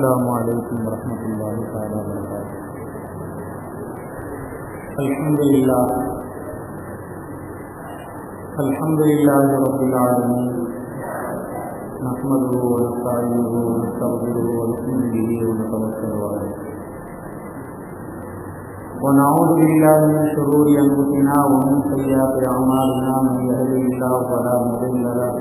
السلام عليكم ورحمة الله تعالى وبركاته. الحمد لله. الحمد لله رب العالمين. نحمده ونستعينه ونستغفره ونؤمن به ونتوكل عليه. ونعوذ بالله من شرور انفسنا ومن سيئات اعمالنا من يهده الله فلا مضل له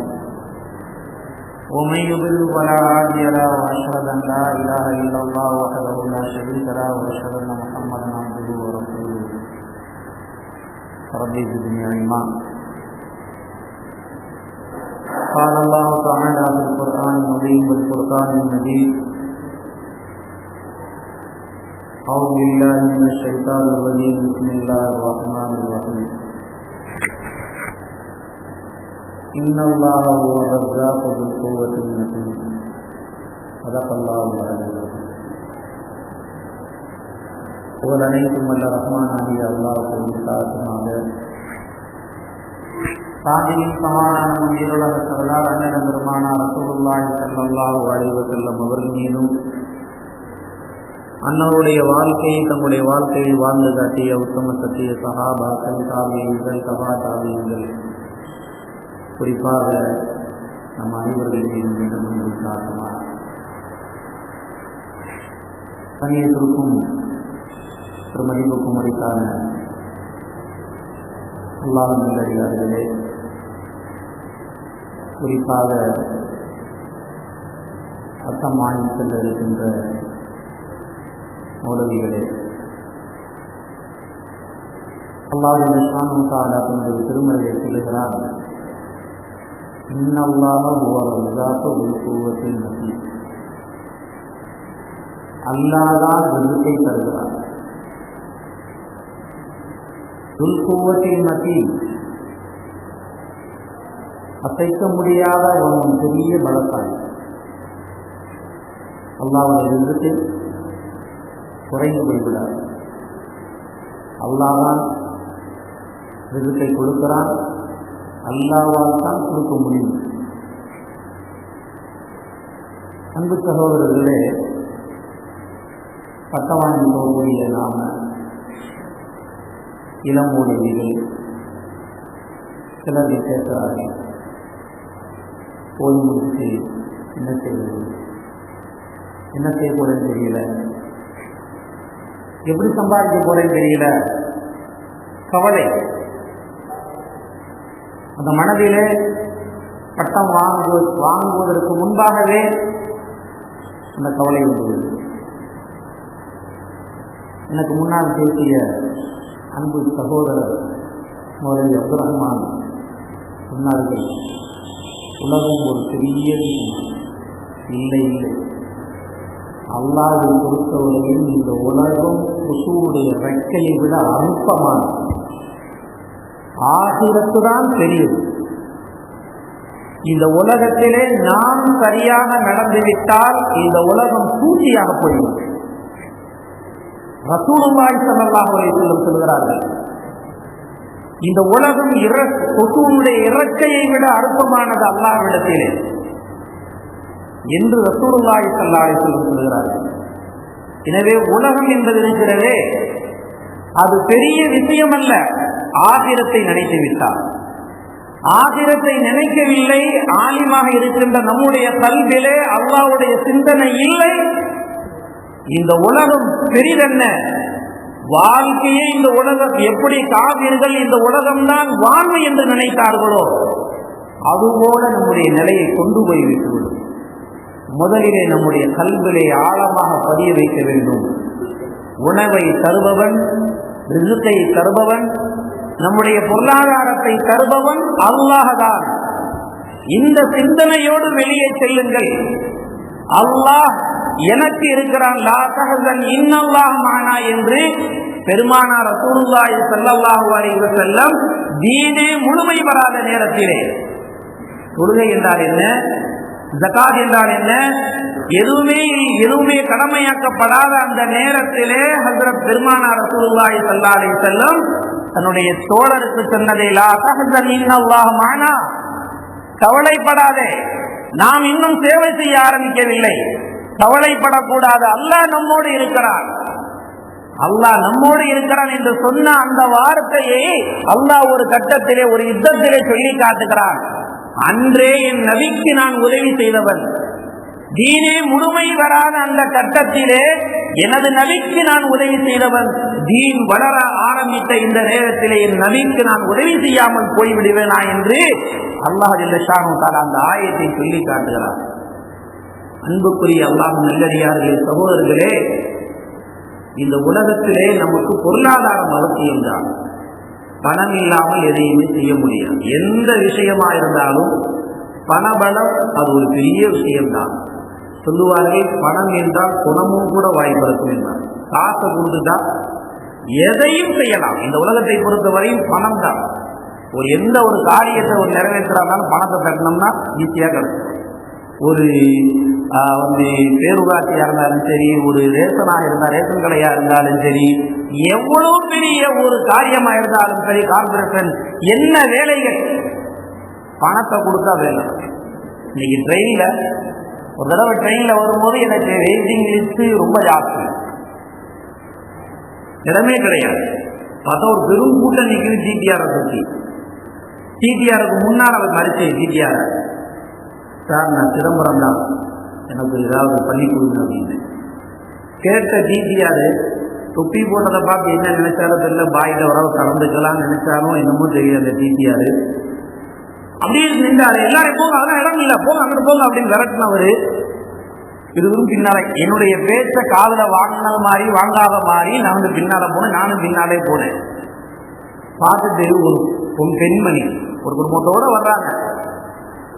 ومن يضلل فلا هادي له واشهد ان لا اله الا الله وحده لا شريك له واشهد ان محمدا عبده ورسوله. ربي زدني علما. قال الله تعالى في القران المبين والفرقان المجيد أعوذ بالله من الشيطان الرجيم، بسم الله الرحمن الرحيم. إن الله هو الرزاق ذو القوة المتين صدق الله العلي புகழ் அனைத்தும் வல்ல ரஹ்மான் ஆகிய அல்லாஹுக்கு விசாரமாக சாதியின் சமாதான உயிருலக சரலார் அண்ணன் பெருமானா ரசூலுல்லாஹி ஸல்லல்லாஹு அலைஹி வஸல்லம் அவர்கள் மீதும் அன்னவருடைய வாழ்க்கையை தங்களுடைய வாழ்க்கையில் வாழ்ந்து காட்டிய உத்தம சத்திய சகாபாக்கள் தாவியங்கள் சபா தாவியங்கள் குறிப்பாக நம் அனைவர்களையும் மீண்டும் மீண்டும் காரணமாக கண்ணியத்திற்கும் ஒரு மதிப்புக்கும் முறைக்கான அல்லாஹ் நல்லடியார்களே குறிப்பாக அத்தம் மாநிலத்தில் இருக்கின்ற மௌலவிகளே அல்லாஹ் சாமுகாலா தன்னுடைய திருமலையை சொல்லுகிறார் இன்னல்லாக ஒவ்வொருவதாக ஒரு கூவத்தில் மதி அல்லாதான் விருத்தை தருகிறார் துல்குவத்தின் மதி அசைக்க முடியாத ஒன்றும் பெரிய பலத்தாய் அல்லாவுடைய விருத்தை குறைந்து போய்விடார் அல்லாதான் ரிதுக்கை கொடுக்கிறான் அல்லாவால் தான் கொடுக்க முடியும். அன்பு சகோதரர்களே பட்டவாணி போகக்கூடிய நாம இளமூலிகள் சிலர் கேட்கிறார்கள். போய் முடிச்சு என்ன செய்வது? என்ன செய்ய போறேன்னு தெரியல. எப்படி சம்பாதிக்க போறேன்னு தெரியல. கவலை. அந்த மனதில் பட்டம் வாங்கு வாங்குவதற்கு முன்பாகவே அந்த கவலை உண்டு எனக்கு முன்னால் பேசிய அன்பு சகோதரர் மோதலி அப்துல் ரஹ்மான் சொன்னார்கள் உலகம் ஒரு பெரிய இல்லை இல்லை. அல்லாவை பொறுத்தவரையில் இந்த உலகம் கொசுவுடைய ரெக்கையை விட அனுப்பமானது ஆகிரத்து தான் பெரியது இந்த உலகத்திலே நாம் சரியாக நடந்துவிட்டால் இந்த உலகம் பூச்சியாக போய்விடும். ரசூலுமாய் சல்லாஹ் அலைஹிவஸல்லம் சொல்கிறார்கள் இந்த உலகம் இற இறக்கையை விட அற்பமானது அல்லாவிடத்திலே என்று ரசூலுல்லாய் சல்லா அலிசல்லம் சொல்கிறார்கள். எனவே உலகம் என்பது இருக்கிறதே அது பெரிய விஷயம் அல்ல ஆகிரத்தை நினைத்து விட்டார் ஆகிரத்தை நினைக்கவில்லை ஆலிமாக இருக்கின்ற நம்முடைய கல்விலே அல்லாவுடைய சிந்தனை இல்லை. இந்த உலகம் பெரிதென்ன? வாழ்க்கையே இந்த உலகம். எப்படி காவிர்கள் இந்த உலகம்தான் வாழ்வு என்று நினைத்தார்களோ அதுபோல நம்முடைய நிலையை கொண்டு போய் விட்டுவிடும். முதலிலே நம்முடைய கல்விலே ஆழமாக பதிய வைக்க வேண்டும். உணவை தருபவன் ரிசுக்கை தருபவன் நம்முடைய பொருளாதாரத்தை தருபவன் அல்லாஹதான். இந்த சிந்தனையோடு வெளியே செல்லுங்கள். அல்லாஹ் எனக்கு இருக்கிறான். லா தஹசன் இன்னல்லாஹ் மானா என்று பெருமானார் ரசூலுல்லாஹி ஸல்லல்லாஹு அலைஹி வஸல்லம் தீனே முழுமை வராத நேரத்திலே. தொழுகை என்றால் என்ன? ஜகாத் என்றால் என்ன? எதுவுமே எதுவுமே கடமையாக்கப்படாத அந்த நேரத்திலே ஹசரத் பெருமானார் ரசூலுல்லாஹி சல்லாலை செல்லும் தன்னுடைய தோழருக்கு சொன்னதை லா தஹசன் இன்னல்லாஹ் மானா. கவலைப்படாதே. நாம் இன்னும் சேவை செய்ய ஆரம்பிக்கவில்லை. கவலைப்படக்கூடாது. அல்லாஹ் நம்மோடு இருக்கிறான். அல்லாஹ் நம்மோடு இருக்கிறான் என்று சொன்ன அந்த வார்த்தையை அல்லாஹ் ஒரு கட்டத்திலே ஒரு யுத்தத்திலே சொல்லி காட்டுகிறான். அன்றே என் நபிக்கு நான் உதவி செய்தவன். தீனே முழுமை வராத அந்த கட்டத்திலே எனது நபிக்கு நான் உதவி செய்தவன். தீன் வளர ஆரம்பித்த இந்த நேரத்திலே என் நபிக்கு நான் உதவி செய்யாமல் போய்விடுவேனா என்று அல்லாஹ் அந்த ஆயத்தை சொல்லி காட்டுகிறார் அன்புக்குரிய அல்லாஹ் நல்லடியார்கள் சகோதரர்களே இந்த உலகத்திலே நமக்கு பொருளாதாரம் அவசியம்தான் பணம் இல்லாமல் எதையுமே செய்ய முடியாது. எந்த விஷயமா இருந்தாலும் பணபலம் அது ஒரு பெரிய விஷயம்தான். சொல்லுவார்கள் பணம் என்றால் குணமும் கூட வாய்ப்பிருக்கும் என்றார். காசை கொடுத்துட்டா எதையும் செய்யலாம். இந்த உலகத்தை பொறுத்தவரையும் பணம் தான் ஒரு எந்த ஒரு காரியத்தை ஒரு நிறைவேற்றுறாலும் பணத்தை தட்டினோம்னா ஈஸியாக கிடைக்கும். ஒரு வந்து பேரூராட்சியாக இருந்தாலும் சரி ஒரு ரேஷனாக இருந்தால் ரேஷன் கடையாக இருந்தாலும் சரி எவ்வளோ பெரிய ஒரு காரியமாக இருந்தாலும் சரி கார்பரேஷன் என்ன வேலைகள்? பணத்தை கொடுத்தா வேலை. இன்னைக்கு ட்ரெயினில் ஒரு தடவை ட்ரெயினில் வரும்போது எனக்கு வெயிட்டிங் லிஸ்ட்டு ரொம்ப ஜாஸ்தி. இடமே கிடையாது. பார்த்தா ஒரு பெரும் கூட்டம் நிற்குது ஜிடிஆரை பற்றி ஜிடிஆருக்கு முன்னால் அவர் மறிச்சு ஜிடிஆர் சார் நான் சிதம்பரம் தான் எனக்கு ஏதாவது பண்ணி கொடுங்க அப்படின்னு. கேட்ட ஜிடிஆர் தொப்பி போட்டதை பார்த்து என்ன நினைச்சாலும் தெரியல பாயில உறவு கலந்துக்கலாம்னு நினைச்சாலும் என்னமோ தெரியும் அந்த ஜிடிஆர் அப்படியே நின்றாரு. எல்லாரும் போங்க அதெல்லாம் இடம் இல்லை. போங்க அங்கிட்டு போங்க அப்படின்னு விரட்டினவர். இதுவும் பின்னால என்னுடைய பேச்ச காதில் வாங்கினது மாதிரி வாங்காத மாதிரி நான் வந்து பின்னால போனேன் நானும் பின்னாலே போனேன். பார்த்துட்டு ஒரு ஒரு பெண்மணி ஒரு குடும்பத்தோட வர்றாங்க.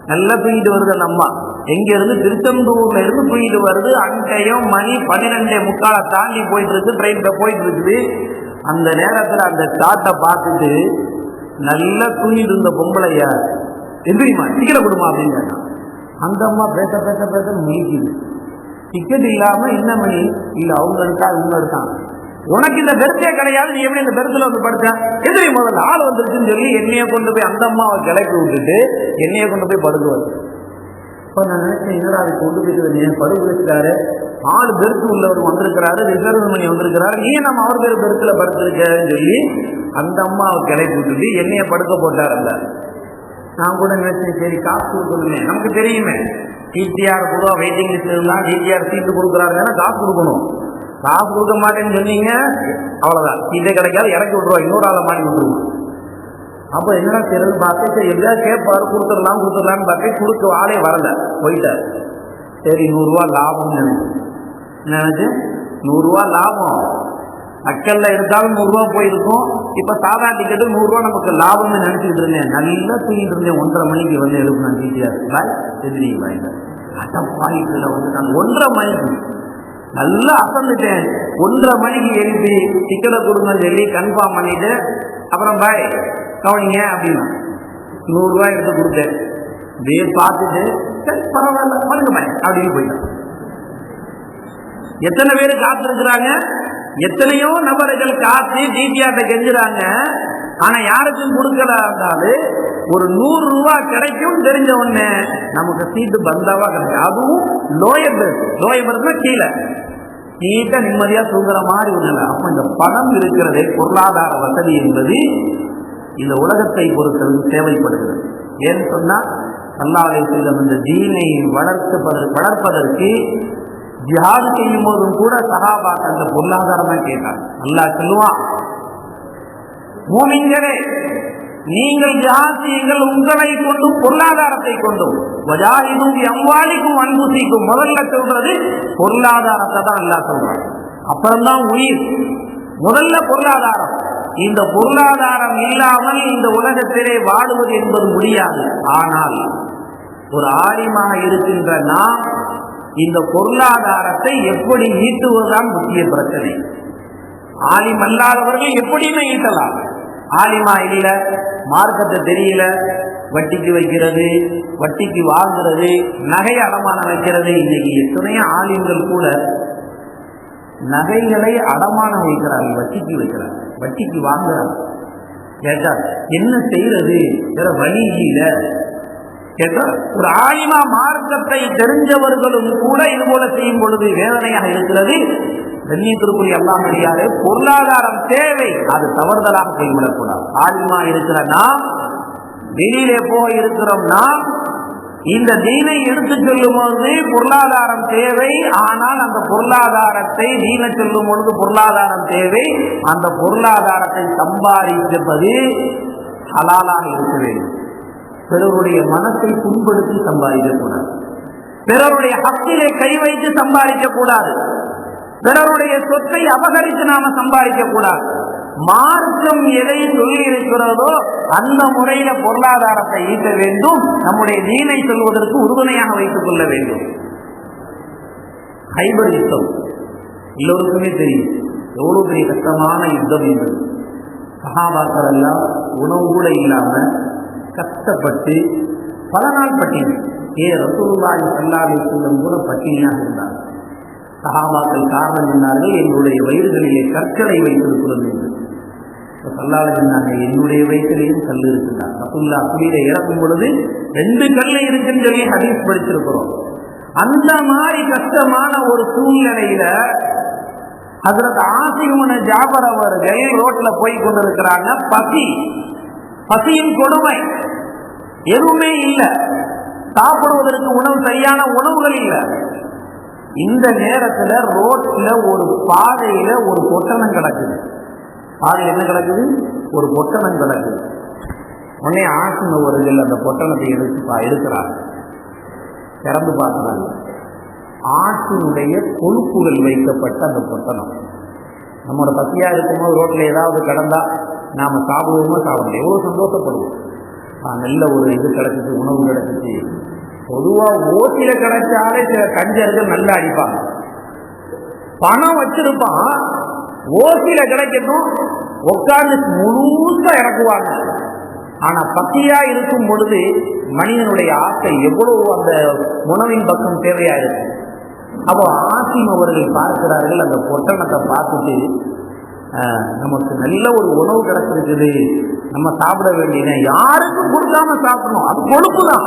நல்லா தூக்கிட்டு வருது அந்த அம்மா எங்க இருந்து திருச்செந்தூர்ல இருந்து தூக்கிட்டு வருது. அங்கேயும் மணி பன்னிரெண்டே முக்காலை தாண்டி போயிட்டு இருக்கு ட்ரெயின்ல போயிட்டு இருக்குது அந்த நேரத்துல அந்த சாட்டை பார்த்துட்டு நல்லா தூங்கிட்டு இருந்த பொம்பளைய எந்திரிமா டிக்கெட்டை கொடுமா அப்படின்னு அந்த அம்மா பேச பேச பேச முடிக்குது டிக்கெட் இல்லாம என்ன மணி இல்ல அவங்க இருக்கா இவங்க இருக்கான் உனக்கு இந்த பெருத்தே கிடையாது நீ எப்படி இந்த பெருத்துல வந்து படுத்த எதிரி முதல்ல ஆள் வந்துருச்சுன்னு சொல்லி என்னைய கொண்டு போய் அந்த அம்மாவை கிளப்பி விட்டுட்டு என்னைய கொண்டு போய் படுக்குவார் இப்போ நான் நினைச்சேன் என்னடா அதை கொண்டு போயிட்டு ஏன் படுக்க வச்சுட்டாரு? ஆள் பெருத்து உள்ளவர் வந்திருக்கிறாரு ரிசர்வ் மணி வந்திருக்கிறாரு நீ நம்ம அவர் பேர் பெருத்துல படுத்திருக்கன்னு சொல்லி அந்த அம்மாவை கிளப்பி விட்டுட்டு என்னைய படுக்க போட்டாருல்ல. நான் கூட நினைச்சேன் சரி காசு கொடுக்கணுமே. நமக்கு தெரியுமே. டிடிஆர் பொதுவாக வெயிட்டிங் லிஸ்ட் இருந்தால் டிடிஆர் சீட்டு கொடுக்குறாருன்னா காசு கொடுக்கணும். காசு கொடுக்க மாட்டேன்னு சொன்னீங்க அவ்வளோதான் சீட்டே கிடைக்காது இறக்கி விட்ருவா இன்னொரு ஆளை மாட்டி விட்டுருவோம் அப்போ என்னடா தெரிஞ்சு பார்த்து சரி எப்படியாவது கேட்பாரு கொடுத்துடலாம் கொடுத்துடலான்னு பார்த்து கொடுக்க ஆளே வரல போயிட்டார் சரி நூறுரூவா லாபம் நினைச்சேன் நினைச்சு? நூறுரூவா லாபம். அக்கல்ல எடுத்தாலும் நூறுரூவா போயிருக்கும். இப்போ சாதா டிக்கெட்டு நூறுரூவா நமக்கு லாபம்னு நினச்சிக்கிட்டு இருந்தேன். நல்லா தூங்கிட்டு இருந்தேன். ஒன்றரை மணிக்கு வந்து எழுப்பினேன் டிடிஆர் பாய் எதிரி பாய். அதான் வந்து நான் ஒன்றரை மணிக்கு நல்லா அசந்துட்டேன். ஒன்றரை மணிக்கு எழுப்பி டிக்கெட்டை கொடுங்கன்னு சொல்லி கன்ஃபார்ம் பண்ணிட்டு அப்புறம் பாய் கவனிங்க அப்படின்னா நூறுரூவா எடுத்து கொடுத்தேன். அப்படியே பார்த்துட்டு சரி பரவாயில்ல பண்ணுங்க பாய் அப்படின்னு போயிட்டான். எத்தனை பேர் காத்திருக்கிறாங்க? எத்தனையோ நபர்கள் காத்து டிடிஆர்ட்ட கெஞ்சுறாங்க. ஆனா யாருக்கும் கொடுக்கல இருந்தாலும் ஒரு நூறு ரூபா கிடைக்கும் தெரிஞ்ச உடனே நமக்கு சீட்டு பந்தாவா கிடைக்கும். அதுவும் லோயர் பெர்த் லோயர் பெர்த்னா கீழே. நீட்டா நிம்மதியா தூங்குற மாதிரி ஒண்ணு அப்ப இந்த பணம் இருக்கிறதே பொருளாதார வசதி என்பது இந்த உலகத்தை பொறுத்தவரை தேவைப்படுகிறது. ஏன்னு சொன்னா அல்லாவை செல்லும் இந்த தீனை வளர்ப்பதற்கு வளர்ப்பதற்கு ஜிஹாது செய்யும் போதும் கூட சகாபாக்கு அந்த பொருளாதாரமா கேட்டாங்க. நல்லா சொல்லுவான் மூமிங்களே நீங்கள் ஜாசியங்கள் செய்யுங்கள் உங்களை கொண்டும் பொருளாதாரத்தை கொண்டும். வஜாயிதும் எம்வாலிக்கும் அன்புசிக்கும். முதல்ல சொல்றது பொருளாதாரத்தை தான் நல்லா சொல்றாங்க அப்புறம்தான் உயிர். முதல்ல பொருளாதாரம். இந்த பொருளாதாரம் இல்லாமல் இந்த உலகத்திலே வாழுவது என்பது முடியாது. ஆனால் ஒரு ஆலிமாக இருக்கின்ற நாம் இந்த பொருளாதாரத்தை எப்படி ஈட்டுவதுதான் முக்கிய பிரச்சனை. ஆலிம் அல்லாதவர்கள் எப்படியுமே ஈட்டலாம். ஆலிமா இல்ல மார்க்கத்தை தெரியல வட்டிக்கு வைக்கிறது வட்டிக்கு வாங்குறது நகை அடமானம் வைக்கிறது இன்னைக்கு எத்தனையோ ஆலிம்கள் கூட நகைகளை அடமானம் வைக்கிறார்கள் வட்டிக்கு வைக்கிறாங்க வட்டிக்கு வாங்குறாங்க. கேட்டா என்ன செய்யறது? வேற வழி இல்லை. ஒரு ஆலிமா மார்க்கத்தை தெரிஞ்சவர்களும் கூட இது போல செய்யும் பொழுது வேதனையாக இருக்கிறது. கண்ணியத்திற்குரிய எல்லாம் முடியாது பொருளாதாரம் தேவை அது தவறுதலாக போய்விடக்கூடாது ஆலிமா இருக்கிற நாம் வெளியிலே போய் இருக்கிறோம் நாம் இந்த தீனை எடுத்து சொல்லும் பொழுது பொருளாதாரம் தேவை ஆனால் அந்த பொருளாதாரத்தை தீன சொல்லும் பொழுது பொருளாதாரம் தேவை. அந்த பொருளாதாரத்தை சம்பாதிப்பது ஹலாலாக இருக்க வேண்டும். பிறருடைய மனத்தை புண்படுத்தி சம்பாதிக்கக்கூடாது பிறருடைய ஹக்கிலே கை வைத்து சம்பாதிக்க கூடாது. பிறருடைய சொத்தை அபகரித்து நாம சம்பாதிக்க கூடாது. மார்க்கம் எதை சொல்லி இருக்கிறதோ அந்த முறையில பொருளாதாரத்தை ஈட்ட வேண்டும். நம்முடைய தீனை சொல்வதற்கு உறுதுணையாக வைத்துக் கொள்ள வேண்டும். ஹைபர் யுத்தம். எல்லோருக்குமே தெரியும். எவ்வளவு பெரிய கஷ்டமான யுத்தம் என்பது. சகாபாக்கள் எல்லாம் உணவு கூட இல்லாம கஷ்டப்பட்டு பல நாள் பட்டினி. ஏ ரசூலுல்லாஹி சல்லாவை சொல்லும் கூட பட்டினியாக இருந்தார். சகாபாக்கள் காரணம் சொன்னார்கள் எங்களுடைய வயிறுகளிலே கற்களை வைத்திருக்கிறது என்று சல்லாத சொன்னாங்க என்னுடைய வயிற்றிலேயும் கல் இருக்கின்றார் ரசூல்லா குளிரை இறக்கும் பொழுது ரெண்டு கல் இருக்குன்னு சொல்லி ஹதீஸ் படிச்சிருக்கிறோம். அந்த மாதிரி கஷ்டமான ஒரு சூழ்நிலையில அதற்கு ஆசிமுன ஜாபர் அவர்கள் ரோட்ல போய் கொண்டிருக்கிறாங்க. பசி. பசியின் கொடுமை. எதுவுமே இல்லை. சாப்பிடுவதற்கு உணவு சரியான உணவுகள் இல்லை. இந்த நேரத்துல ரோட்ல ஒரு பாதையில ஒரு பொட்டணம் கிடக்குது. பாதையில் என்ன கிடக்குது? ஒரு பொட்டணம் கிடக்குது. உடனே ஆசினவர்கள் அந்த பொட்டணத்தை எடுத்து பா- எடுக்கிறாங்க. திறந்து பார்க்கிறாங்க. ஆட்டினுடைய கொழுப்புகள் வைக்கப்பட்ட அந்த பொட்டணம் நம்மளோட பசியா இருக்கும்போது ரோட்ல ஏதாவது கடந்தா நாம சாப்பிடுவோமோ சாப்பிடணும் எவ்வளவு சந்தோஷப்படுவோம். நல்ல ஒரு இது கிடைச்சிச்சு உணவு கிடைச்சிச்சு. பொதுவா ஓட்டில கிடைச்சாலே சில கஞ்சர்கள் நல்லா அடிப்பாங்க. பணம் வச்சிருப்பான் ஓட்டில கிடைக்கட்டும் உட்கார்ந்து முழுசா இறக்குவாங்க. ஆனா பத்தியா இருக்கும் பொழுது மனிதனுடைய ஆசை எவ்வளவு அந்த உணவின் பக்கம் தேவையா இருக்கு. அப்போ ஆசிம் அவர்கள் பார்க்கிறார்கள் அந்த பொட்டணத்தை பார்த்துட்டு நமக்கு நல்ல ஒரு உணவு கிடைச்சிருக்குது. நம்ம சாப்பிட வேண்டியது யாருக்கும் கொடுக்காம சாப்பிடணும். அது கொழுப்பு தான்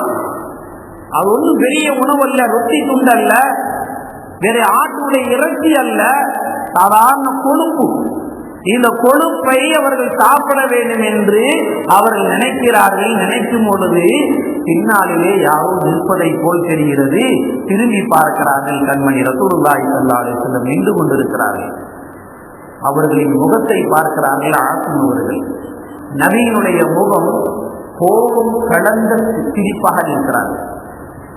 அது ஒன்றும் பெரிய உணவு அல்ல ரொட்டி துண்டு அல்ல வேற ஆட்டுடைய இறைச்சி அல்ல. சாதாரண கொழுப்பு. இந்த கொழுப்பை அவர்கள் சாப்பிட வேண்டும் என்று அவர்கள் நினைக்கிறார்கள். நினைக்கும் பொழுது பின்னாளிலே யாரோ நிற்பதை போல் தெரிகிறது. திரும்பி பார்க்கிறார்கள் கண்மணி ரசூருல்லாய் ஸல்லல்லாஹு அலைஹி வஸல்லம் நின்று கொண்டிருக்கிறார்கள். அவர்களின் முகத்தை பார்க்கிறார்கள் ஆசிம் அவர்கள். நபியினுடைய முகம் கோபம் கலந்த சிரிப்பாக நிற்கிறார்.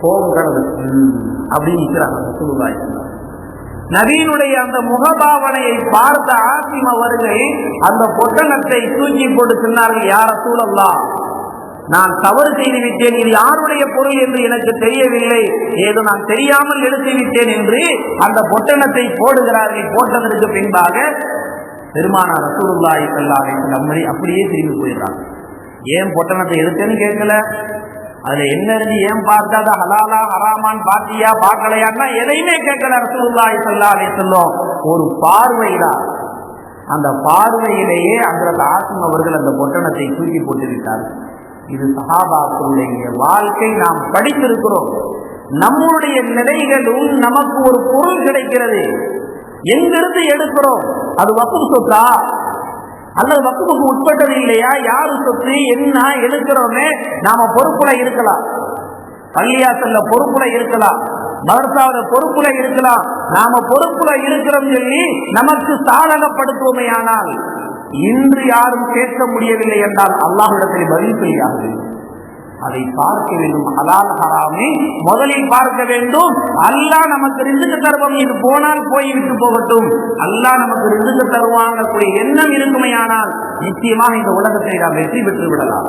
கோபம் கலந்து "ம்" அப்படின்னு நிற்கிறாங்க நபியினுடைய அந்த முகபாவனையை பார்த்த ஆசிம் அவர்கள் அந்த பொட்டணத்தை தூக்கி கொண்டு சொன்னார்கள் யார சூழல்லா நான் தவறு செய்து விட்டேன். இது யாருடைய பொருள் என்று எனக்கு தெரியவில்லை. ஏதோ நான் தெரியாமல் எடுத்து விட்டேன் என்று அந்த பொட்டணத்தை போடுகிறார்கள். போட்டதற்கு பின்பாக பெருமானா ரசூலுல்லாஹி ஸல்லல்லாஹு அலைஹி அப்படியே திரும்பி போயிடுறாங்க. ஏன் பொட்டணத்தை எடுத்தேன்னு கேட்கல? அதுல என்ன இருந்து ஏன் பார்க்காத ஹலாலா ஹராமான் பாத்தியா பார்க்கலையான்னா எதையுமே கேட்கல ரசூலுல்லாஹி ஸல்லல்லாஹு அலைஹி சொல்லும் ஒரு பார்வைதான் அந்த பார்வையிலேயே அந்த ஆசம் அவர்கள் அந்த பொட்டணத்தை தூக்கி போட்டு இது சஹாபாக்களுடைய வாழ்க்கை நாம் படித்திருக்கிறோம். நம்முடைய நிலைகளும் நமக்கு ஒரு பொருள் கிடைக்கிறது. எங்கிருந்து எடுக்கிறோம்? அது வக்கு சொத்தா அல்லது வக்குவுக்கு உட்பட்டது இல்லையா? யாரு சொத்து? என்ன எடுக்கிறோமே? நாம பொறுப்புல இருக்கலாம். பள்ளியாசல்ல பொறுப்புல இருக்கலாம். மதரசாவில பொறுப்புல இருக்கலாம். நாம பொறுப்புல இருக்கிறோம் சொல்லி நமக்கு சாதகப்படுத்துவோமே ஆனால் இன்று யாரும் கேட்க முடியவில்லை என்றால் அல்லாஹிடத்தில் பதில் செய்யாது அதை பார்க்க வேண்டும். ஹலால் ஹராமே. முதலில் பார்க்க வேண்டும். அல்லாஹ் நமக்கு ரிந்துக்கு தருவோம் இது போனால் போய் விட்டு போகட்டும். அல்லாஹ் நமக்கு ரிந்துக்கு தருவாங்க எண்ணம் இருக்குமையானால் நிச்சயமாக இந்த உலகத்தை நாம் வெற்றி பெற்று விடலாம்.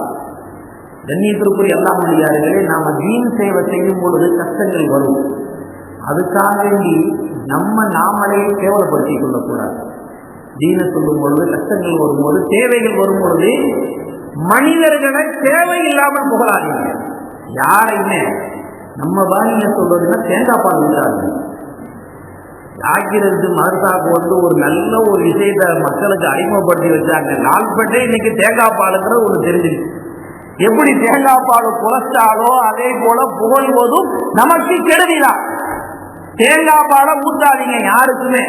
கண்ணியத்திற்குரிய எல்லா மொழியாளர்களே நாம வீண் சேவை செய்யும் பொழுது கஷ்டங்கள் வரும். அதுக்காக வேண்டி நம்ம நாமளே கேவலப்படுத்திக் கொள்ளக்கூடாது. தீன சொல்லும் பொழுது கஷ்டங்கள் வரும்போது தேவைகள் வரும் பொழுது மனிதர்களை தேவையில்லாமல் புகழாதீங்க. யாரையுமே நம்ம பாணிய சொல்றதுன்னா தேங்காய் பால் விடுறாங்க ஆக்கிரத்து மருசாக்கு வந்து ஒரு நல்ல ஒரு விஷயத்தை மக்களுக்கு அறிமுகப்படுத்தி வச்சாங்க. நாள்பட்டே இன்னைக்கு தேங்காய் பாலுங்கிற ஒரு தெரிஞ்சிருக்கு. எப்படி தேங்காய் பால் குறைச்சாலோ அதே போல புகழ்வதும் நமக்கு கெடுதிதான். தேங்காய் பாலை ஊத்தாதீங்க யாருக்குமே.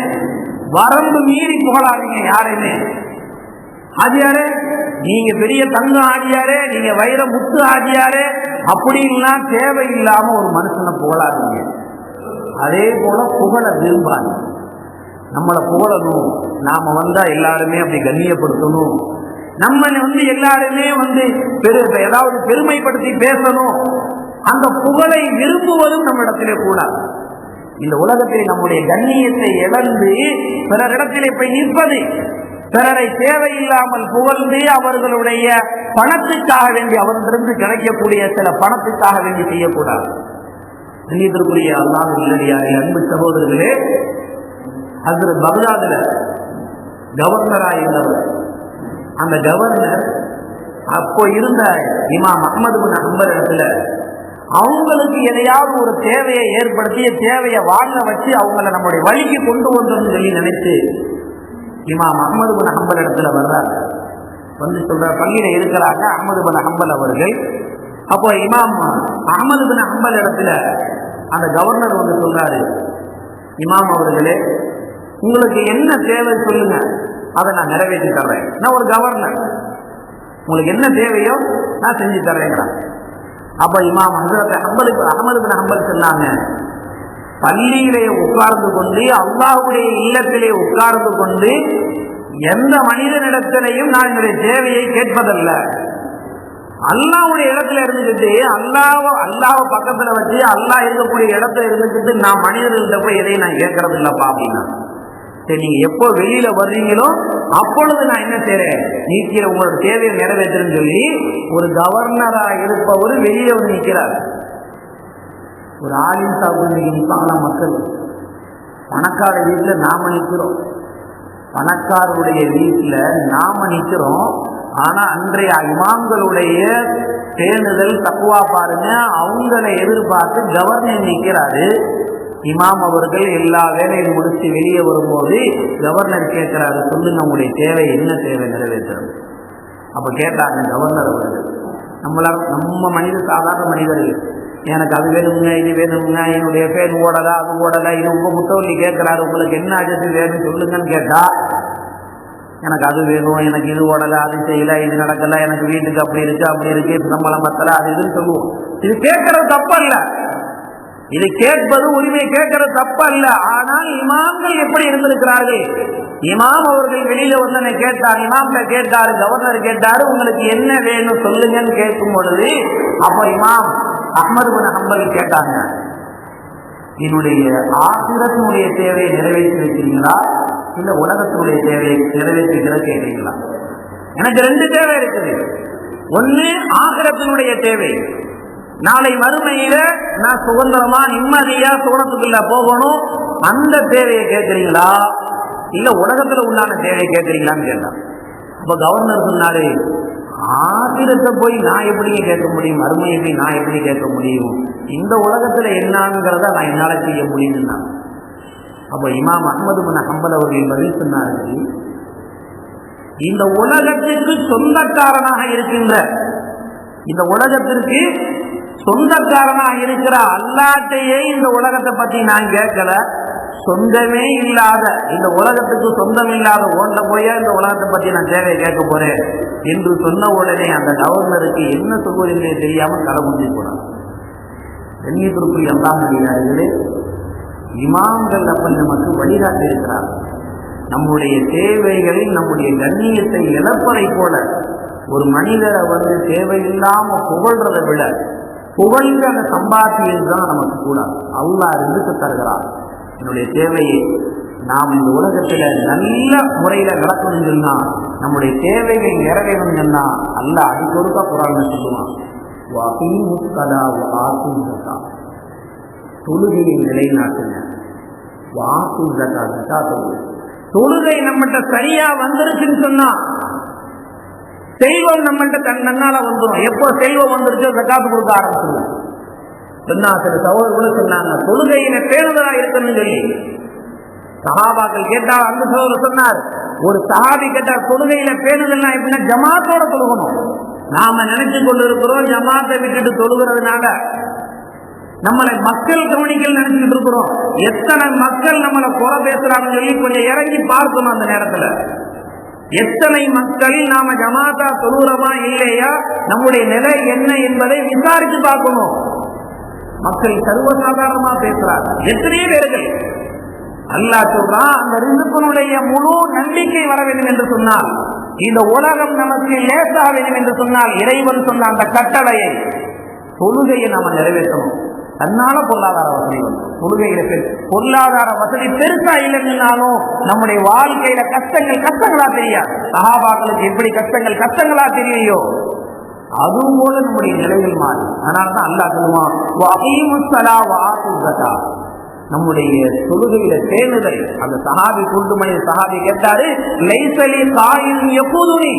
வரம்பு மீறி புகழாதீங்க யாரையுமே. அது யாரு? நீங்க பெரிய தங்கம் ஆடியாரே நீங்க வைர முத்து ஆதியாரே அப்படின்னா தேவையில்லாம ஒரு மனுஷனை புகழாதீங்க. அதே போல புகழ விரும்பாது நம்மளை புகழணும். நாம வந்தா எல்லாருமே அப்படி கண்ணியப்படுத்தணும். நம்ம வந்து எல்லாருமே வந்து பெரு ஏதாவது பெருமைப்படுத்தி பேசணும். அந்த புகழை விரும்புவதும் நம்மிடத்திலே கூடாது. இந்த உலகத்தில் நம்முடைய கண்ணியத்தை இழந்து பிறரிடத்திலே போய் நிற்பது பிறரை தேவையில்லாமல் புகழ்ந்து அவர்களுடைய பணத்துக்காக வேண்டி அவர்களிருந்து கிடைக்கக்கூடிய சில பணத்துக்காக வேண்டி செய்யக்கூடாது. கண்ணியத்திற்குரிய அல்லாஹ் இல்லடியாரே அன்பு சகோதரர்களே அது பகதாதுல கவர்னரா இருந்தவர். அந்த கவர்னர் அப்போ இருந்த இமாம் அஹமது பின் அம்பர் இடத்துல அவங்களுக்கு எதையாவது ஒரு தேவையை ஏற்படுத்தி தேவையை வாங்க வச்சு அவங்கள நம்முடைய வழிக்கு கொண்டு வந்தோம்னு சொல்லி நினைச்சு இமாம் அஹமது பின் ஹம்பல் இடத்துல வர்றாங்க வந்து சொல்ற பள்ளியில இருக்கிறாங்க. அஹமது பின் ஹம்பல் அவர்கள். அப்போ இமாம் அஹமது பின் ஹம்பல் இடத்துல அந்த கவர்னர் வந்து சொல்றாரு இமாம் அவர்களே உங்களுக்கு என்ன தேவை சொல்லுங்க. அதை நான் நிறைவேற்றி தர்றேன். நான் ஒரு கவர்னர். உங்களுக்கு என்ன தேவையோ நான் செஞ்சு தர்றேங்கிறான் அப்ப இமாம் ஹசரத் அஹமது அகமது பின் அஹம்பல் சொன்னாங்க பள்ளியிலே உட்கார்ந்து கொண்டு அல்லாஹுடைய இல்லத்திலே உட்கார்ந்து கொண்டு எந்த மனிதனிடத்திலையும் நான் என்னுடைய தேவையை கேட்பதல்ல. அல்லாவுடைய இடத்துல இருந்துக்கிட்டு அல்லாவ அல்லாவ பக்கத்துல வச்சு அல்லா இருக்கக்கூடிய இடத்துல இருந்துக்கிட்டு நான் மனிதர்கள்ட்ட போய் எதையும் நான் கேட்கறது இல்லப்பா அப்படின்னா. சரி நீங்க எப்போ வெளியில வர்றீங்களோ அப்பொழுது நான் என்ன செய்யறேன் நீக்கிற உங்களோட தேவையை நிறைவேற்றுன்னு சொல்லி ஒரு கவர்னரா இருப்பவர் வெளியே வந்து நிற்கிறார் ஒரு ஆலிம் சாப்பிட்டு இன்னைக்கு நிற்பாங்களா மக்கள். பணக்கார வீட்டில் நாம நிற்கிறோம். பணக்காரருடைய வீட்டில் நாம நிற்கிறோம். ஆனா அன்றைய இமாம்களுடைய பேணுதல் தக்குவா பாருங்க. அவங்களை எதிர்பார்த்து கவர்னர் நிற்கிறாரு. இமாம் அவர்கள் எல்லா வேலையும் முடிச்சு வெளியே வரும்போது கவர்னர் கேட்கிறாரு சொல்லுங்க உங்களுடைய தேவை என்ன தேவை நிறைவேற்றணும்? அப்ப கேட்டாங்க கவர்னர் அவர்கள். நம்மள நம்ம மனித சாதாரண மனிதர்கள். எனக்கு அது வேணுங்க இது வேணுங்க என்னுடைய பேர் ஓடலா அது ஓடலா இது உங்க முட்டவள்ளி கேட்கிறாரு உங்களுக்கு என்ன அஜத்து வேணும் சொல்லுங்கன்னு கேட்டா எனக்கு அது வேணும் எனக்கு இது ஓடலை அது செய்யல இது நடக்கல எனக்கு வீட்டுக்கு அப்படி இருக்கு அப்படி இருக்கு சம்பளம் பத்தல அது இதுன்னு சொல்லுவோம். இது கேட்கறது இல்லை இது கேட்பது உரிமை கேட்கறது தப்பல்ல. ஆனால் இமாம்கள் எப்படி இருந்திருக்கிறார்கள்? இமாம் அவர்கள் வெளியில வந்து கேட்டார் இமாம்கிட்ட கேட்டாரு கவர்னர் கேட்டாரு உங்களுக்கு என்ன வேணும் சொல்லுங்கன்னு கேட்கும் பொழுது அப்ப இமாம் அஹமது பின் ஹம்பல் கேட்டாங்க. என்னுடைய ஆசிரத்தினுடைய தேவையை நிறைவேற்றி வைக்கிறீங்களா? இல்ல உலகத்தினுடைய தேவையை நிறைவேற்றுகிற கேட்கிறீங்களா எனக்கு ரெண்டு தேவை இருக்குது. ஒன்னு ஆகிரத்தினுடைய தேவை. நாளை மறுமையில நான் சுதந்திரமா நிம்மதியா சோழத்துக்குள்ள போகணும். அந்த தேவையை கேட்கிறீங்களா? இல்ல உலகத்துல உண்டான தேவையை கேட்கிறீங்களான்னு கேட்டான். அப்ப கவர்னர் சொன்னாரு ஆத்திரத்தை போய் நான் எப்படி கேட்க முடியும்? அருமையை போய் நான் எப்படி கேட்க முடியும்? இந்த உலகத்துல என்னங்கிறத நான் என்னால செய்ய முடியும்னா. அப்ப இமாம் அஹமது பின் ஹம்பல் அவர்கள் பதில் சொன்னார்கள் இந்த உலகத்திற்கு சொந்தக்காரனாக இருக்கின்ற இந்த உலகத்திற்கு சொந்தக்காரனாக இருக்கிற அல்லாட்டையே இந்த உலகத்தை பத்தி நான் கேட்கல. சொந்தமே இல்லாத இந்த உலகத்துக்கு சொந்தம் இல்லாத ஓண்ட போயா இந்த உலகத்தை பத்தி நான் தேவையை கேட்க போறேன். என்று சொன்ன உடனே அந்த கவர்னருக்கு என்ன சொல்வதென்றே தெரியாமல் தலை முடிஞ்சு போனான். கண்ணியத்திற்குரிய எல்லாம் அடியார்களே இமாம்கள் அப்ப நமக்கு வழிகாட்டி இருக்கிறார். நம்முடைய தேவைகளை நம்முடைய கண்ணியத்தை இழப்பதை போல ஒரு மனிதரை வந்து தேவையில்லாம புகழ்றதை விட புகழ்ந்து அந்த சம்பாத்தியம் தான் நமக்கு கூடாது. அல்லாஹ் இருந்து தருகிறார் என்னுடைய தேவையை நாம் இந்த உலகத்துல நல்ல முறையில நடக்கணும் சொன்னா நம்முடைய தேவைகள் நிறைவேறணும் சொன்னா அல்லாஹ் அடிக்கொடுக்க குரான் சொல்லுவான்? தொழுகையை நிலைநாட்டுங்க. வாக்கு ஜக்கா ஜக்கா தொழுகை. தொழுகை நம்மகிட்ட சரியா வந்துருச்சுன்னு சொன்னா செல்வம் நம்மகிட்ட தன் நன்னால வந்துடும் எப்போ செல்வம் வந்துருச்சோ ஜக்காத்து கொடுக்க ஆரம்பிச்சிடும் சொன்னா சில சகோதரர்களும் சொன்னாங்க தொழுகையில பேணுதலா இருக்கணும்னு சொல்லி. சகாபாக்கள் கேட்டால் அந்த சகோதரர் சொன்னார் ஒரு சகாபி கேட்டார் தொழுகையில பேணுதல்னா எப்படின்னா ஜமாத்தோட தொழுகணும். நாம நினைச்சு கொண்டிருக்கிறோம் ஜமாத்தை விட்டுட்டு தொழுகிறதுனால நம்மளை மக்கள் கவனிக்கல் நினைச்சுட்டு இருக்கிறோம். எத்தனை மக்கள் நம்மளை குறை பேசுறாங்கன்னு சொல்லி கொஞ்சம் இறங்கி பார்க்கணும் அந்த நேரத்துல. எத்தனை மக்களில் நாம ஜமாத்தா தொழுகிறோமா இல்லையா? நம்முடைய நிலை என்ன என்பதை விசாரிச்சு பார்க்கணும். மக்கள் சர்வசாதாரணமா பேசுறார் எத்தனையோ பேர்கள். அல்லாஹ் சொல்றான் அந்த ரிசுக்கனுடைய முழு நம்பிக்கை வர வேண்டும் என்று சொன்னால் இந்த உலகம் நமக்கு லேசாக வேண்டும் என்று சொன்னால் இறைவன் சொன்ன அந்த கட்டளையை தொழுகையை நாம நிறைவேற்றணும். அதனால பொருளாதார வசதி வரும். தொழுகையில பொருளாதார வசதி பெருசா இல்லைன்னாலும் நம்முடைய வாழ்க்கையில கஷ்டங்கள் கஷ்டங்களா தெரியாது. சகாபாக்களுக்கு எப்படி கஷ்டங்கள் கஷ்டங்களா தெரியலையோ அதுவும் போல நம்முடைய நிலையில் மாறி. அதனால தான் அல்லாஹ் சொல்லுவான் நம்முடைய தொழுகையில பேணுதல் அந்த சஹாபி குண்டு மணி சஹாபி கேட்டாரு லைசலி காயின் எப்போதுமே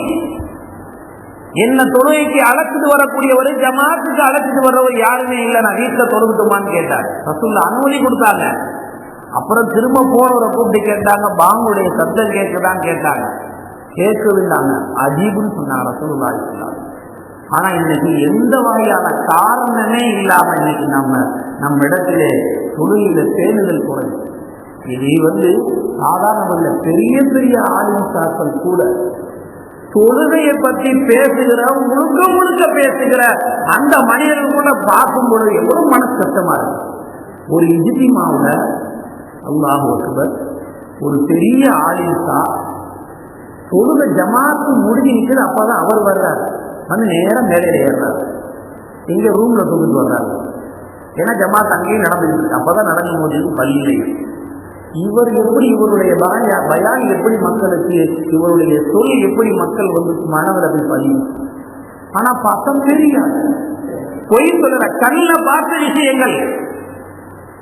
என்ன தொழுகைக்கு அழைச்சிட்டு வரக்கூடியவர் ஜமாத்துக்கு அழைச்சிட்டு வர்றவர் யாருமே இல்லை நான் வீட்டில் தொழுகட்டுமான்னு கேட்டார். ரசூல்ல அனுமதி கொடுத்தாங்க. அப்புறம் திரும்ப போனவரை கூப்பிட்டு கேட்டாங்க பாங்குடைய சத்தம் கேட்குதான்னு கேட்டாங்க. கேட்குதுன்னாங்க அஜீபுன்னு சொன்னாங்க ரசூலுல்லாஹி சொன்னாங்க ஆனா இன்னைக்கு எந்த வகையான காரணமே இல்லாம இன்னைக்கு நம்ம நம்ம இடத்திலே தொழில பேணுதல் குறையும் இது வந்து சாதாரண பெரிய பெரிய ஆளுமைத்தாக்கள் கூட தொழுகையை பற்றி பேசுகிற முழுக்க முழுக்க பேசுகிற அந்த மனிதர்கள் கூட பார்க்கும் பொழுது எவ்வளவு மனசு கஷ்டமா இருக்கு. ஒரு இஜித்திமாவுல அல்லாஹ் அக்பர் ஒரு பெரிய ஆலிம்சா தொழுகை ஜமாத்து முடிஞ்சு நிற்கிறது அப்பதான் அவர் வர்றாரு. வந்து நேரம் மேடையில ஏறுறாரு. இங்க ரூம்ல தூக்கிட்டு வர்றாரு. ஏன்னா ஜமாத் அங்கேயும் நடந்துட்டு இருக்கு. அப்பதான் நடந்து போது பள்ளியிலையும் இவர் எப்படி இவருடைய பயா பயான் எப்படி மக்களுக்கு இவருடைய சொல் எப்படி மக்கள் வந்து மனதில் போய் பதியும்? ஆனா பக்கம் தெரியாது. பொய் சொல்லுற கண்ண பார்த்த விஷயங்கள்.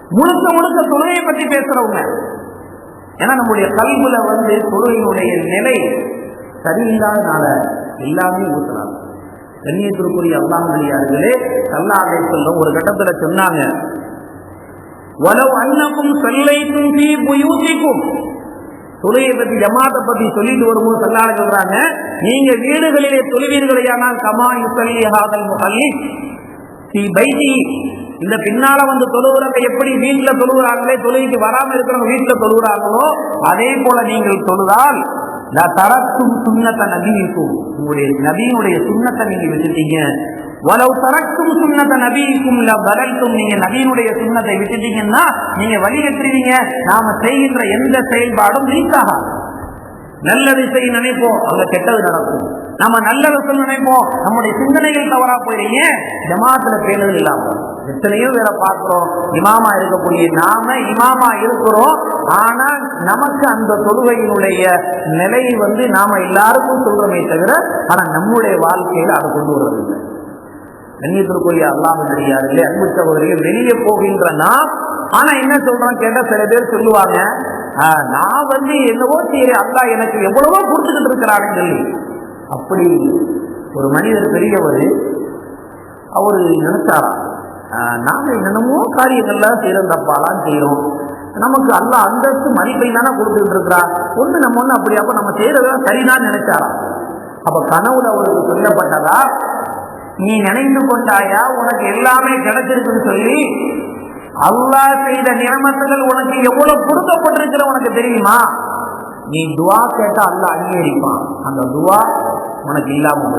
முழுக்க முழுக்க தொழுகையை பற்றி பேசுறவங்க. ஏன்னா நம்முடைய கல்வில வந்து தொழுகையினுடைய நிலை சரியில்லாதனால எல்லாமே ஊத்துறாங்க கண்ணியத்திற்குரிய அல்லாமலியார்களே அல்லாஹை சொல்ல ஒரு கட்டத்துல சொன்னாங்க. வலவு அண்ணக்கும் செல்லைக்கும் தீ புயூசிக்கும் தொழுகையை பத்தி ஜமாத்தை பத்தி சொல்லிட்டு வரும்போது சொல்லாத சொல்றாங்க. நீங்க வீடுகளிலே தொழுவீர்களையானால் கமா யுசல்லி ஹாதல் முஹல்லி தீ பைதி இந்த பின்னால வந்து தொழுகிறவங்க எப்படி வீட்டுல தொழுகிறாங்களே தொழுகைக்கு வராம இருக்கிறவங்க வீட்டுல தொழுகிறாங்களோ அதே போல நீங்கள் தொழுதால் தரக்கும் சுண்ணத்தை நபிக்கும் உங்களுடைய நபியினுடைய சுண்ணத்தை நீங்க வச்சுட்டீங்க வலவு தரக்கும் சுண்ணத்தை நபிக்கும் பலக்கும் நீங்க நபியினுடைய சுண்ணத்தை விட்டுட்டீங்கன்னா நீங்க வழி கட்டுறீங்க நாம செய்கின்ற எந்த செயல்பாடும் நீக்காகாது. நல்லதை செய்ய நினைப்போம். அங்க கெட்டது நடக்கும். நம்ம நல்ல சொல்ல நினைப்போம். நம்முடைய சிந்தனைகள் தவறா போயிருங்க ஜமாத்துல பேணுதல் இல்லாம. எத்தனையோ வேற பார்க்கிறோம். இமாமா இருக்கக்கூடிய நாம இமாமா இருக்கிறோம். ஆனா நமக்கு அந்த தொழுகையினுடைய நிலை வந்து நாம எல்லாருக்கும் சொல்றோமே தவிர ஆனா நம்முடைய வாழ்க்கையில அதை கொண்டு வருவதில்லை கண்ணியத்திற்குரிய அல்லாமடியார்களே அன்பு சகோதரிகள் வெளியே போகின்ற நாம் ஆனா என்ன சொல்றோம் கேட்டா சில பேர் சொல்லுவாங்க நான் வந்து என்னவோ செய்யறேன் அல்லா எனக்கு எவ்வளவோ கொடுத்துக்கிட்டு இருக்கிறான்னு சொல்லி. அப்படி ஒரு மனிதர் பெரியவர் அவர் நினைச்சாராம் நாங்கள் என்னமோ என்னென்னமோ காரியங்கள்லாம் செய்யறோம் தப்பாலாம் செய்யறோம் நமக்கு அல்ல அந்தஸ்து மதிப்பை தானே கொடுத்துட்டு இருக்கிறான் ஒன்று நம்ம ஒன்று அப்படி அப்போ நம்ம செய்யறதெல்லாம் சரிதான் நினைச்சாராம். அப்போ கனவுல அவருக்கு சொல்லப்பட்டதா நீ நினைந்து கொண்டாயா உனக்கு எல்லாமே கிடைச்சிருக்குன்னு சொல்லி அல்லாஹ் செய்த நியமத்துகள் உனக்கு எவ்வளவு கொடுக்கப்பட்டிருக்கிற உனக்கு தெரியுமா? நீ துவா கேட்டா அல்லாஹ் அங்கீகரிப்பான். அந்த துவா உனக்கு இல்லாம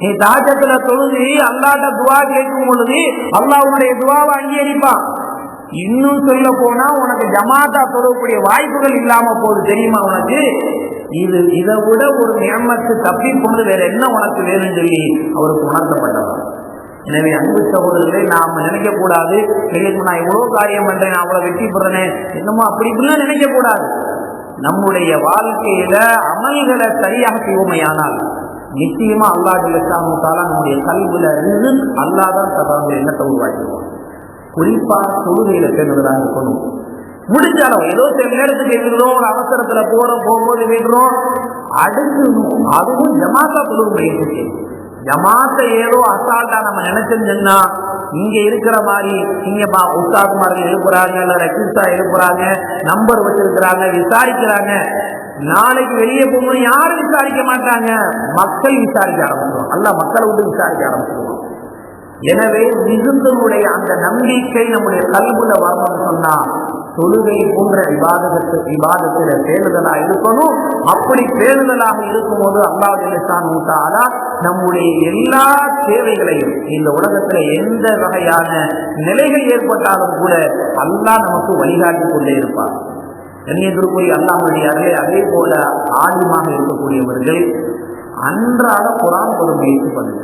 நீ தாஜத்துல தொழுது அல்லாட்ட துவா கேட்கும் பொழுது அல்லா உன்னுடைய துவாவை அங்கீகரிப்பான். இன்னும் சொல்ல போனா உனக்கு ஜமாத்தா தொடரக்கூடிய வாய்ப்புகள் இல்லாம போது தெரியுமா உனக்கு? இது இதை விட ஒரு நியமத்து தப்பி கொண்டு வேற என்ன உனக்கு வேணும்னு சொல்லி அவருக்கு உணர்த்தப்பட்டவர் எனவே அன்பு சகோதரர்களை நாம் நினைக்க கூடாது நான் இவ்வளவு காரியம் பண்றேன் நான் அவ்வளவு வெற்றி பெறேன். என்னமோ அப்படி இப்படிலாம் நினைக்க கூடாது நம்முடைய வாழ்க்கையில அமல்களை சரியாக செய்வோமையானால் நிச்சயமா அல்லாஹ் இஸ்லாமுத்தால நம்முடைய கல்வியில இருந்து அல்லாதான் தகவல் எண்ணத்தை உருவாக்கிடுவோம் குறிப்பா தொழுகையில சேர்ந்ததாக இருக்கணும். முடிஞ்சாலும் ஏதோ சில நேரத்துக்கு எழுதுறோம் ஒரு அவசரத்துல போறோம் போகும்போது எழுதுறோம் அடுத்து அதுவும் ஜமாத்தா தொழுகை ஜமாத்தை ஏதோ அசால்ட்டா நம்ம நினைச்சிருந்தோம்னா இங்க இருக்கிற மாதிரி இங்க பா- உஸ்தாத்மார்கள் எழுப்புறாங்க இல்ல ரெக்யூஸ்டா எழுப்புறாங்க நம்பர் வச்சிருக்கிறாங்க விசாரிக்கிறாங்க. நாளைக்கு வெளியே போகணும் யாரும் விசாரிக்க மாட்டாங்க. மக்கள் விசாரிக்க ஆரம்பிச்சிடும் அல்ல மக்களை விட்டு விசாரிக்க ஆரம்பிச்சிருவாங்க. எனவே மிகுந்தனுடைய அந்த நம்பிக்கை நம்முடைய கல்வில வரணும்னு சொன்னா தொழுகை போன்ற விவாதத்து விவாதத்தில் பேணுதலா இருக்கணும். அப்படி பேணுதலாக இருக்கும்போது அல்லாஹ் ஊட்டாலா நம்முடைய எல்லா தேவைகளையும் இந்த உலகத்துல எந்த வகையான நிலைகள் ஏற்பட்டாலும் கூட அல்லாஹ் நமக்கு வழிகாட்டி கொண்டே இருப்பார். கண்ணியத்திற்குரிய அல்லாஹுடையாரே அதே போல ஆதிமாக இருக்கக்கூடியவர்கள் அன்றாட குரான் ஒரு முயற்சி பண்ணுங்க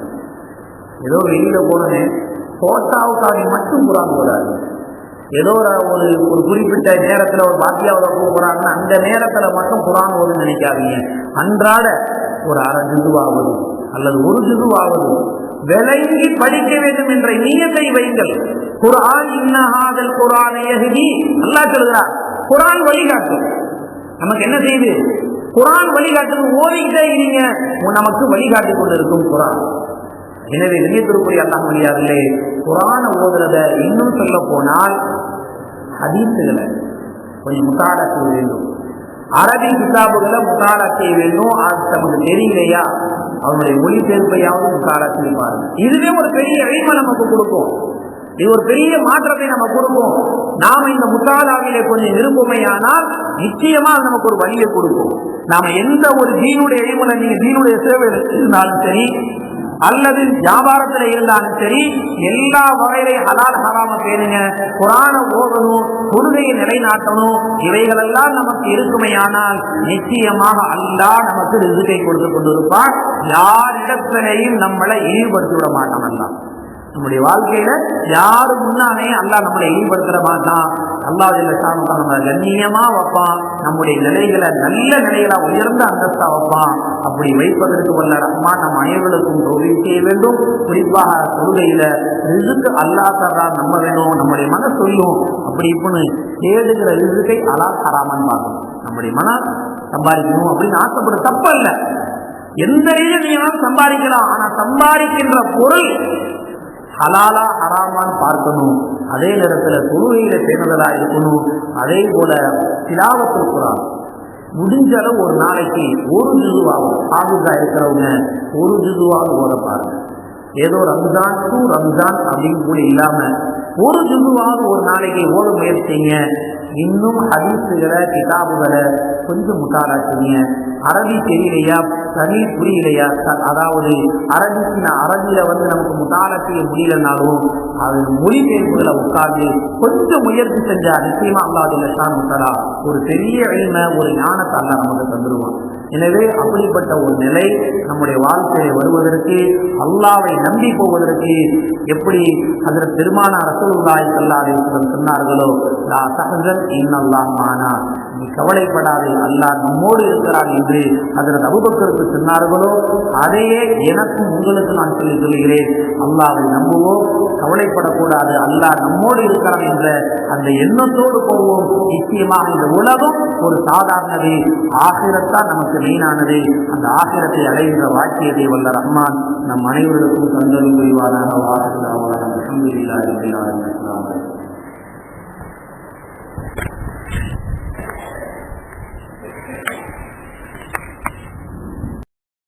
ஏதோ வெளியில போனேன் போட்டாவுக்காக மட்டும் குரான் போடாது. ஏதோ ஒரு ஒரு ஒரு குறிப்பிட்ட நேரத்தில் ஒரு பாத்தியாவில் போக அந்த நேரத்தில் மட்டும் குரான் ஓதுன்னு நினைக்காதீங்க. அன்றாட ஒரு அரை ஜிதுவாவது அல்லது ஒரு ஜிதுவாவது விளங்கி படிக்க வேண்டும் என்ற நீயத்தை வைங்கள். குரான் இன்னஹாதல் குரான் எஹதி நல்லா சொல்கிறார் குரான் வழிகாட்டும் நமக்கு என்ன செய்யுது குரான் வழிகாட்டுது ஓதிக்கிட்டே இருங்க நமக்கு வழிகாட்டி கொண்டு இருக்கும் குரான் எனவே வெளியத்திற்குரிய அல்லாஹ் முடியாதில்லை குரான ஓதுறத இன்னும் சொல்ல போனால் ஹதீசுகளை கொஞ்சம் முத்தாடா செய்ய வேண்டும். அரபி கிதாபுகளை முத்தாடா செய்ய வேண்டும். அது நமக்கு தெரியலையா? அவனுடைய மொழிபெயர்ப்பையாவது முத்தாடா செய்வார் இதுவே ஒரு பெரிய எளிமை நமக்கு கொடுக்கும். இது ஒரு பெரிய மாற்றத்தை நம்ம கொடுக்கும். நாம இந்த முத்தாலாவிலே கொஞ்சம் விரும்புமையானால் நிச்சயமா நமக்கு ஒரு வழியை கொடுக்கும். நாம எந்த ஒரு தீனுடைய இழிமுறை நீங்க தீனுடைய சேவை இருந்தாலும் சரி அல்லது வியாபாரத்துல இருந்தாலும் சரி எல்லா வகையிலையும் ஹலால் ஹராம பேருங்க. புராண ஓதணும் கொள்கையை நிலைநாட்டணும் இவைகளெல்லாம் நமக்கு இருக்குமையானால் நிச்சயமாக அல்லா நமக்கு ரிசுகை கொடுத்து கொண்டிருப்பான். யாரிடத்திலையும் நம்மளை ஈடுபடுத்தி விட மாட்டான் நம்முடைய வாழ்க்கையில யாரு முன்னாலே அல்லாஹ் நம்மளை இழிவுபடுத்த மாட்டான். அல்லாஹ் நம்ம கண்ணியமா வைப்பான். நம்முடைய நிலைகளை நல்ல நிலைகளா உயர்ந்த அந்தஸ்தா வைப்பான். அப்படி வைப்பதற்கு வல்ல ரஹ்மான் நம் அனைவருக்கும் உதவி செய்ய வேண்டும். குறிப்பாக தொழுகையில ரிசுக்கு அல்லாஹ் தரா நம்ம வேணும் நம்முடைய மன சொல்லும். அப்படி இப்படின்னு தேடுகிற ரிசுக்கை அலா தராமன் பார்க்கணும். நம்முடைய மன சம்பாதிக்கணும் அப்படின்னு ஆசைப்பட தப்பு இல்லை எந்த ரீதியிலும் சம்பாதிக்கலாம். ஆனா சம்பாதிக்கின்ற பொருள் ஹலாலா ஹராமான்னு பார்க்கணும். அதே நேரத்தில் தொழுகையில பேணுதலா இருக்கணும். அதே போல சிலாவத்து குரான். முடிஞ்ச அளவு ஒரு நாளைக்கு ஒரு ஜுதுவாகும் ஆகுதா இருக்கிறவங்க ஒரு ஜுதுவாக ஓட பாருங்க. ஏதோ ரம்ஜான் டூ ரம்ஜான் அப்படின்னு கூட இல்லாம ஒரு ஜுதுவாவது ஒரு நாளைக்கு ஓட முயற்சிங்க. இன்னும் ஹதீஸுகளை கிதாபுகளை கொஞ்சம் முட்டாளாக்குங்க. அரபி தெரியலையா? தனி புரியலையா? அதாவது அரபிக்கு அரபியில வந்து நமக்கு முட்டாள செய்ய முடியலனாலும் அது மொழிபெயர்ப்புகளை உட்கார்ந்து கொஞ்சம் முயற்சி செஞ்சா நிச்சயமா அல்லாது முட்டலா ஒரு பெரிய எளிமை ஒரு ஞானத்தை அல்லா நமக்கு தந்துடுவான் எனவே அப்படிப்பட்ட ஒரு நிலை நம்முடைய வாழ்க்கையை வருவதற்கு அல்லாவை நம்பி போவதற்கு எப்படி அதில் பெருமான ரசூல்லாய் சல்லாஹ் சொன்னார்களோ லா சஹன் இன்னல்லாஹ் மானா. நீ கவலைப்படாதே. அல்லாஹ் நம்மோடு இருக்கிறான் என்று அதில் அபுபக்கருக்கு சொன்னார்களோ? அதையே எனக்கும் உங்களுக்கு நான் சொல்லி சொல்கிறேன் அல்லாவை நம்புவோம் கவலைப்படக்கூடாது. அல்லாஹ் நம்மோடு இருக்கிறான் என்ற அந்த எண்ணத்தோடு போவோம். நிச்சயமாக இந்த உலகம் ஒரு சாதாரணது. ஆசிரத்தான் நமக்கு மெயினானது அந்த ஆசிரத்தை அடைகின்ற வாக்கியத்தை வல்ல ரஹ்மான் நம் அனைவருக்கும் தந்தரும் புரிவாராக வாசலாவான அஹமதுல்லா இருக்கிறார் Thank you.